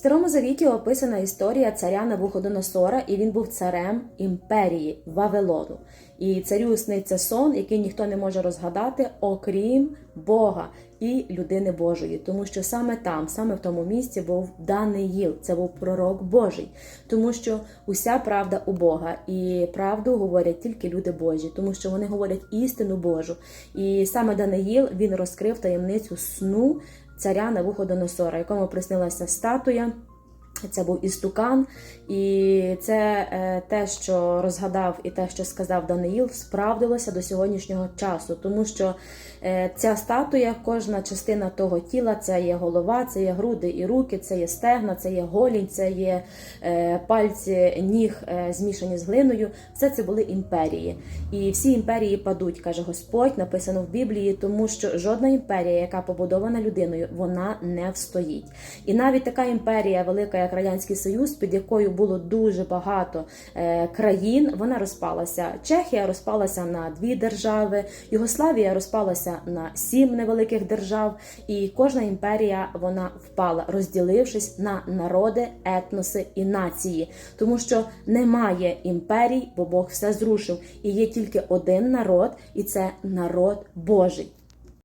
Старому Завіті описана історія царя Навуходоносора, і він був царем імперії Вавилону. І царю сниться сон, який ніхто не може розгадати, окрім Бога і людини Божої, тому що саме там, саме в тому місці, був Даниїл, це був пророк Божий, тому що уся правда у Бога, і правду говорять тільки люди Божі, тому що вони говорять істину Божу. І саме Даниїл він розкрив таємницю сну царя Навуходоносора, якому приснилася статуя. Це був істукан, і це е, те, що розгадав, і те, що сказав Даниїл, справдилося до сьогоднішнього часу, тому що е, ця статуя, кожна частина того тіла, це є голова, це є груди і руки, це є стегна, це є голінь, це є е, пальці ніг змішані з глиною. Все це були імперії. І всі імперії падуть, каже Господь, написано в Біблії, тому що жодна імперія, яка побудована людиною, вона не встоїть. І навіть така імперія, велика як Радянський Союз, під якою було дуже багато е, країн, вона розпалася. Чехія розпалася на дві держави, Югославія розпалася на сім невеликих держав, і кожна імперія вона впала, розділившись на народи, етноси і нації, тому що немає імперій, бо Бог все зрушив, і є тільки один народ, і це народ Божий.